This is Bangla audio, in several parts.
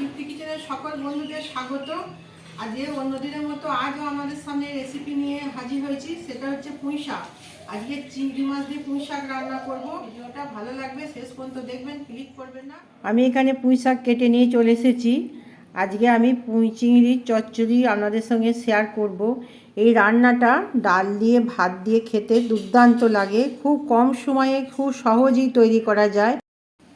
দীপ্তি কিচেনের সকল বন্ধুদের স্বাগত। আজকে অন্যদিনের মতো আজও আমাদের সামনে রেসিপি নিয়ে হাজির হয়েছি, সেটা হচ্ছে পুঁই শাক। আজকে চিংড়ি মাছ দিয়ে পুঁই শাক রান্না করব। ভিডিওটা ভালো লাগবে, শেষ পর্যন্ত দেখবেন ক্লিক করবেন না। আমি এখানে পুঁই শাক কেটে নিয়ে চলে এসেছি। আজকে আমি পুঁই চিংড়ির চচ্চড়ি আপনাদের সঙ্গে শেয়ার করব। এই রান্নাটা ডাল দিয়ে, ভাত দিয়ে খেতে দুর্দান্ত লাগে। খুব কম সময়ে, খুব সহজেই তৈরি করা যায়।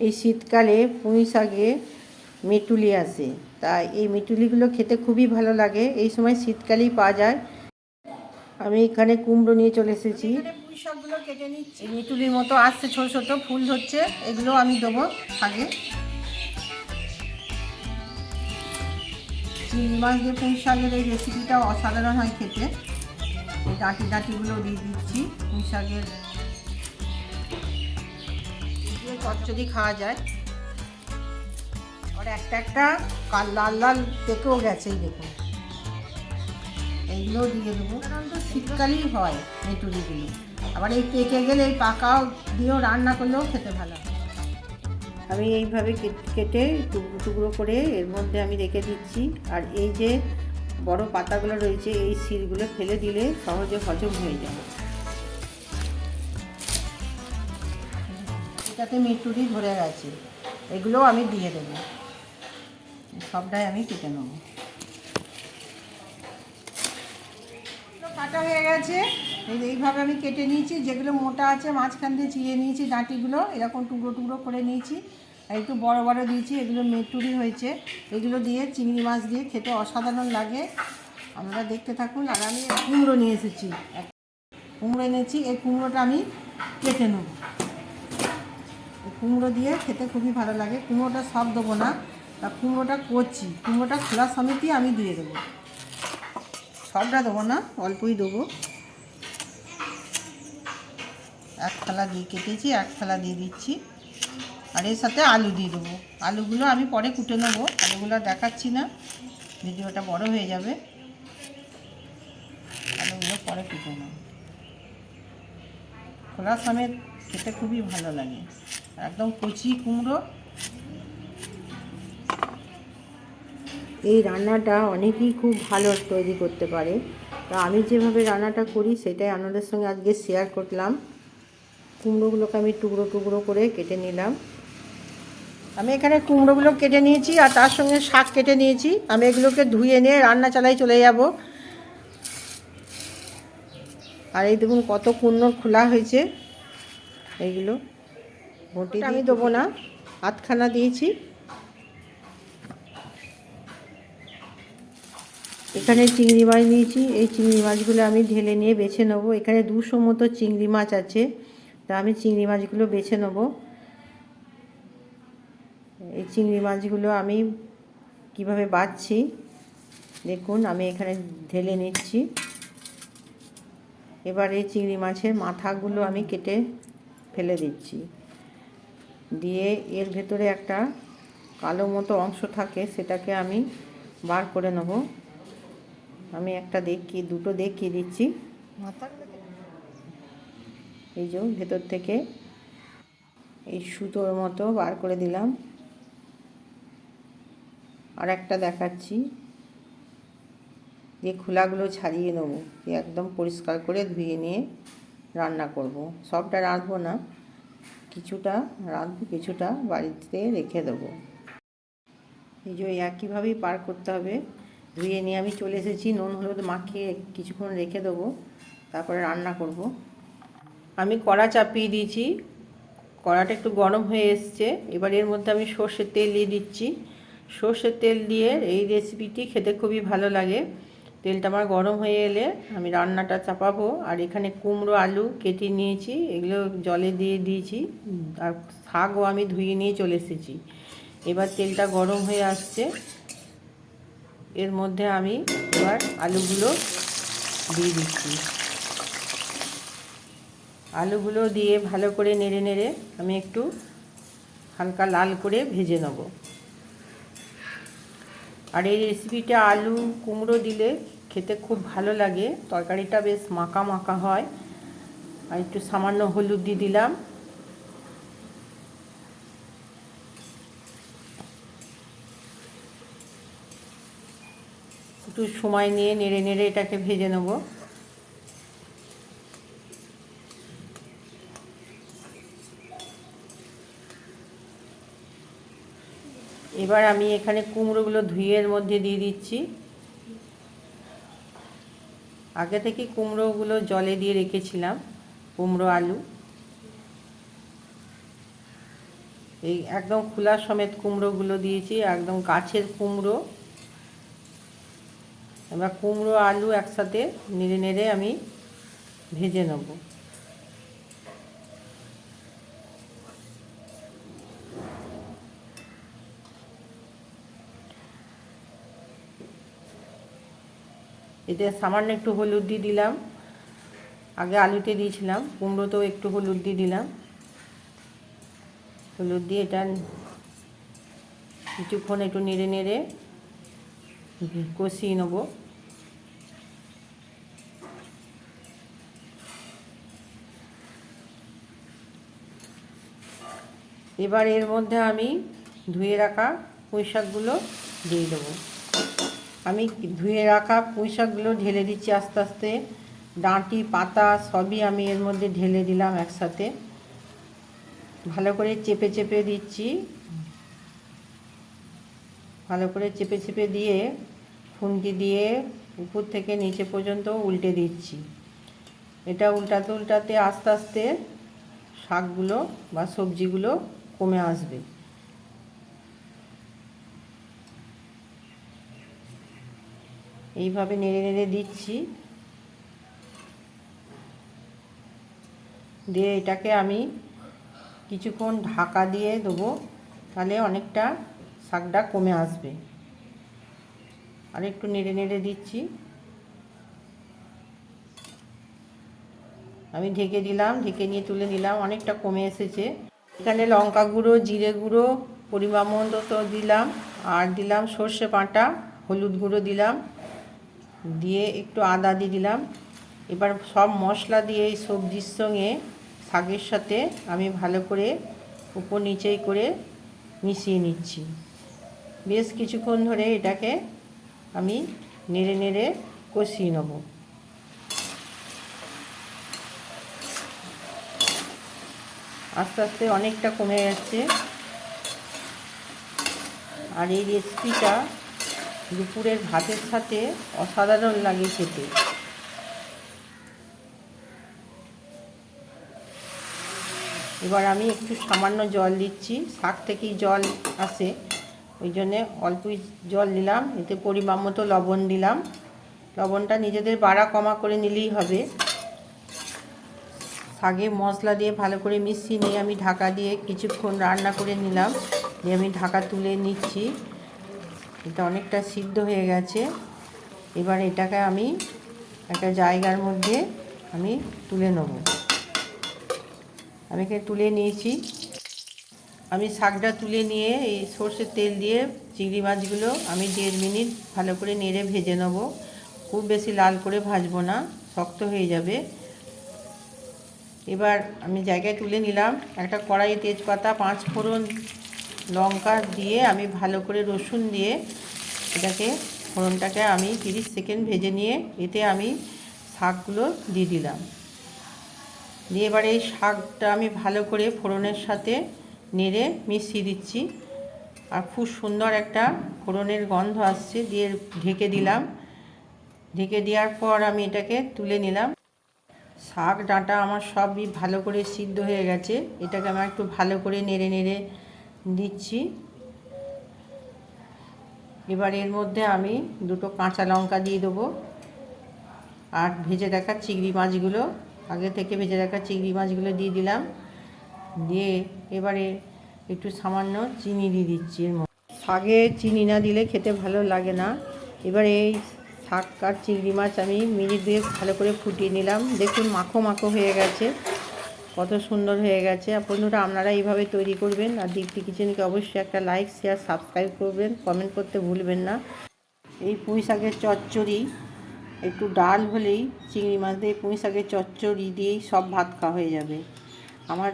এই শীতকালে পুঁই শাকে মেটুলি আসে তাই এই মেটুলিগুলো খেতে খুবই ভালো লাগে। এই সময় শীতকালেই পাওয়া যায়। আমি এখানে কুমড়ো নিয়ে চলে এসেছি। পুঁই কেটে নিচ্ছি। মেটুলির মতো আসছে ছোট ছোট ফুল ধরছে। এগুলো আমি দেবো শাকে চিংড়ি মাছ দিয়ে পুঁই শাকের এই রেসিপিটা অসাধারণ হয় খেতে। এই ডাঁটি ডাঁটিগুলো দিয়ে দিচ্ছি পুঁই শাকের। চচ্চড়ি খাওয়া যায়। আর একটা একটা কাল লাল লাল পেকেও গেছে এই দেখুন। এইগুলো দিয়ে দেবো। সাধারণত শীতকালেই হয় মেটুরিগুলো আবার এই পেকে গেলে এই পাকাও দিয়েও রান্না করলেও খেতে ভালো আমি এইভাবে কেটে টুকরো টুকরো করে এর মধ্যে আমি রেখে দিচ্ছি। আর এই যে বড় পাতাগুলো রয়েছে এই শিলগুলো ফেলে দিলে সহজে হজম হয়ে যাবে। এটাতে মিটুরি ধরে গেছে। এগুলো আমি দিয়ে দেবো। সবটাই আমি কেটে নেব। কাটা হয়ে গেছে। এইভাবে আমি কেটে নিয়েছি, যেগুলো মোটা আছে মাঝখান দিয়ে চিড়ে নিয়েছি ডাঁটিগুলো এরকম টুকরো টুকরো করে নিয়েছি। আর একটু বড় বড় দিয়েছি, এগুলো মেটুরি হয়েছে। এগুলো দিয়ে চিংড়ি মাছ দিয়ে খেতে অসাধারণ লাগে। আপনারা দেখতে থাকুন, আর আমি কুমড়ো নিয়ে এসেছি। কুমড়ো এনেছি, এই কুমড়োটা আমি কেটে নেব। কুমড়ো দিয়ে খেতে খুবই ভালো লাগে। কুমড়োটা সব দেবো না তা কুমড়োটা করছি। কুমড়োটা খোলা সমেতই আমি দিয়ে দেবো। সবটা দেবো না, অল্পই দেবো। এক থালা দিয়ে কেটেছি, এক থালা দিয়ে দিচ্ছি। আর এর সাথে আলু দিয়ে দেবো। আলুগুলো আমি পরে কুটে নেব। আলুগুলো দেখাচ্ছি না। ভিডিওটা বড় হয়ে যাবে। আলুগুলো পরে কুটে নেব। খোলা সমেত খেতে খুবই ভালো লাগে। একদম কচি কুমড়ো। এই রান্নাটা অনেকেই খুব ভালো তৈরি করতে পারে। তা আমি যেভাবে রান্নাটা করি সেটাই আপনাদের সঙ্গে আজকে শেয়ার করলাম। কুমড়োগুলোকে আমি টুকরো টুকরো করে কেটে নিলাম। আমি এখানে কুমড়োগুলো কেটে নিয়েছি আর তার সঙ্গে শাক কেটে নিয়েছি। আমি এগুলোকে ধুয়ে নিয়ে রান্না চালাই চলে যাব। আর এই দেখুন কত কুন্নর খোলা হয়েছে। এইগুলো বটি আমি দেবো না আধখানা দিয়েছি। এখানে চিংড়ি মাছ নিয়েছি। এই চিংড়ি মাছগুলো আমি ঢেলে নিয়ে বেছে নেব। এখানে দুশো মতো চিংড়ি মাছ আছে। তা আমি চিংড়ি মাছগুলো বেছে নেব। এই চিংড়ি মাছগুলো আমি কীভাবে বাছছি দেখুন, আমি এখানে ঢেলে নিচ্ছি। এবার এই চিংড়ি মাছের মাথাগুলো আমি কেটে ফেলে দিচ্ছি। দিয়ে এর ভেতরে একটা কালো মতো অংশ থাকে, সেটাকে আমি বার করে নেব। আমি একটা দেখিয়ে দুটো দেখিয়ে দিচ্ছি। এই যে ভেতর থেকে এই সুতোর মতো বার করে দিলাম। আর একটা দেখাচ্ছি। দিয়ে খোলাগুলো ছাড়িয়ে নেব দিয়ে একদম পরিষ্কার করে ধুয়ে নিয়ে রান্না করব। সবটা রাঁধবো না, কিছুটা রাঁধবো, কিছুটা বাড়িতে রেখে দেবো। এই যে একইভাবেই পার করতে হবে। ধুয়ে নিয়ে আমি চলে এসেছি, নুন, হলুদ মাখিয়ে কিছুক্ষণ রেখে দেবো, তারপরে রান্না করব। আমি কড়া চাপিয়ে দিয়েছি, কড়াটা একটু গরম হয়ে এসছে, এবার এর মধ্যে আমি সর্ষের তেল দিয়ে দিচ্ছি। সর্ষের তেল দিয়ে এই রেসিপিটি খেতে খুবই ভালো লাগে। তেলটা আমার গরম হয়ে এলে আমি রান্নাটা চাপাবো, আর এখানে কুমড়ো, আলু কেটে নিয়েছি, এগুলো জলে দিয়ে দিয়েছি, আর শাকও আমি ধুয়ে নিয়ে চলে এসেছি। এবার তেলটা গরম হয়ে আসছে এর মধ্যে আমি এবার আলুগুলো দিয়ে দিচ্ছি। আলুগুলো দিয়ে ভালো করে নেড়ে নেড়ে আমি একটু হালকা লাল করে ভেজে নেব। আর এই রেসিপিটা আলু কুমড়ো দিলে খেতে খুব ভালো লাগে। তরকারিটা বেশ মাখা মাখা হয়। আর একটু সামান্য হলুদ দিয়ে দিলাম। একটু সময় নিয়ে নেড়ে নেড়ে এটাকে ভেজে নেব। এবার আমি এখানে কুমড়োগুলো ধুয়ে এর মধ্যে দিয়ে দিচ্ছি। আগে থেকে কুমড়োগুলো জলে দিয়ে রেখেছিলাম, কুমড়ো আলু। এই একদম খোলা সমেত কুমড়োগুলো দিয়েছি, একদম গাছের কুমড়ো। এবার কুমড়ো, আলু একসাথে নেড়ে নেড়ে আমি ভেজে নেব। এতে সামান্য একটু হলুদ দিয়ে দিলাম। আগে আলুতে দিয়েছিলাম, কুমড়োতেও একটু হলুদ দিয়ে দিলাম। হলুদ দিয়ে এটা কিছুক্ষণ একটু নেড়ে নেড়ে কষিয়ে নেব। এবার এর মধ্যে আমি ধুয়ে রাখা পুঁই শাকগুলো দিয়ে দেবো। আমি ধুয়ে রাখা পুঁই শাকগুলো ঢেলে দিচ্ছি আস্তে আস্তে। ডাঁটি, পাতা সবই আমি এর মধ্যে ঢেলে দিলাম একসাথে। ভালো করে চেপে চেপে দিচ্ছি। ভালো করে চেপে চেপে দিয়ে খুন্তি দিয়ে উপর থেকে নিচে পর্যন্ত উল্টে দিচ্ছি। এটা উল্টাতে উল্টাতে আস্তে আস্তে শাকগুলো বা সবজিগুলো কমে আসবে। এইভাবে নেড়ে নেড়ে দিচ্ছি। দিয়ে এটাকে আমি কিছুক্ষণ ঢাকা দিয়ে দেবো, তাহলে অনেকটা শাকটা কমে আসবে। আর একটু নেড়ে নেড়ে দিচ্ছি। আমি ঢেকে দিলাম, ঢেকে নিয়ে তুলে নিলাম, অনেকটা কমে এসেছে। এখানে লঙ্কা গুঁড়ো, জিরে গুঁড়ো, পরিমাণ মতো দিলাম। আর দিলাম সর্ষে বাটা, হলুদ গুঁড়ো দিলাম। দিয়ে একটু আদা দিয়ে দিলাম। এবার সব মশলা দিয়ে এই সবজির সঙ্গে শাকের সাথে আমি ভালো করে উপর নিচেই করে মিশিয়ে নিচ্ছি। বেশ কিছুক্ষণ ধরে এটাকে আমি নেড়ে নেড়ে কষিয়ে নেব। আস্তে আস্তে অনেকটা কমে যাচ্ছে আর এই রেসিপিটা দুপুরের ভাতের সাথে অসাধারণ লাগে খেতে। এবার আমি একটু সামান্য জল দিচ্ছি। শাক থেকেই জল আসে, ওই জন্যে অল্পই জল দিলাম। এতে পরিমাণ মতো লবণ দিলাম। লবণটা নিজেদের বাড়া কমা করে নিলেই হবে। শাগে মশলা দিয়ে ভালো করে মিশিয়ে নিয়ে আমি ঢাকা দিয়ে কিছুক্ষণ রান্না করে নিলাম। দিয়ে আমি ঢাকা তুলে নিচ্ছি। এটা অনেকটা সিদ্ধ হয়ে গেছে। এবার এটাকে আমি একটা জায়গার মধ্যে আমি তুলে নেব। আমি এখানে তুলে নিয়েছি। আমি শাকটা তুলে নিয়ে এই সর্ষের তেল দিয়ে চিংড়ি মাছগুলো আমি দেড় মিনিট ভালো করে নেড়ে ভেজে নেব। খুব বেশি লাল করে ভাজবো না, শক্ত হয়ে যাবে। এবার আমি জায়গায় তুলে নিলাম। একটা কড়াই তেজপাতা, পাঁচ ফোড়ন লঙ্কা দিয়ে আমি ভালো করে রসুন দিয়ে এটাকে, ফোড়নটাকে আমি তিরিশ সেকেন্ড ভেজে নিয়ে এতে আমি শাকগুলো দিয়ে দিলাম। দিয়ে এবার এই শাকটা আমি ভালো করে ফোড়নের সাথে নেড়ে মিশিয়ে দিচ্ছি। আর খুব সুন্দর একটা ফোড়নের গন্ধ আসছে, দিয়ে ঢেকে দিলাম। ঢেকে দেওয়ার পর আমি এটাকে তুলে নিলাম। শাক ডাঁটা আমার সবই ভালো করে সিদ্ধ হয়ে গেছে। এটাকে আমার একটু ভালো করে নেড়ে নেড়ে দিচ্ছি। এবার এর মধ্যে আমি দুটো কাঁচা লঙ্কা দিয়ে দেবো। আর ভেজে রাখা চিংড়ি মাছগুলো, আগে থেকে ভেজে রাখা চিংড়ি মাছগুলো দিয়ে দিলাম। দিয়ে এবারে একটু সামান্য চিনি দিয়ে দিচ্ছি এর মধ্যে। শাকে চিনি না দিলে খেতে ভালো লাগে না। এবারে এই শাক আর চিংড়ি মাছ আমি মিনিট দিয়ে ভালো করে ফুটিয়ে নিলাম। দেখুন মাখো মাখো হয়ে গেছে, কত সুন্দর হয়ে গেছে। বন্ধুরা, আপনারা এইভাবে তৈরি করবেন আর দীপ্তি কিচেনকে অবশ্যই একটা লাইক, শেয়ার, সাবস্ক্রাইব করবেন। কমেন্ট করতে ভুলবেন না। এই পুঁই শাকের চচ্চড়ি, একটু ডাল হলেই চিংড়ি মাছ দিয়ে পুঁই শাকের চচ্চড়ি দিয়েই সব ভাত খাওয়া হয়ে যাবে। আমার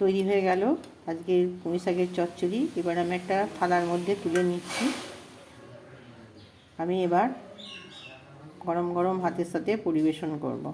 তৈরি হয়ে গেল আজকে পুঁই শাকের চচ্চড়ি। এবার আমি একটা থালার মধ্যে তুলে নিচ্ছি। আমি এবার গরম গরম হাতের সাথে পরিবেশন করব।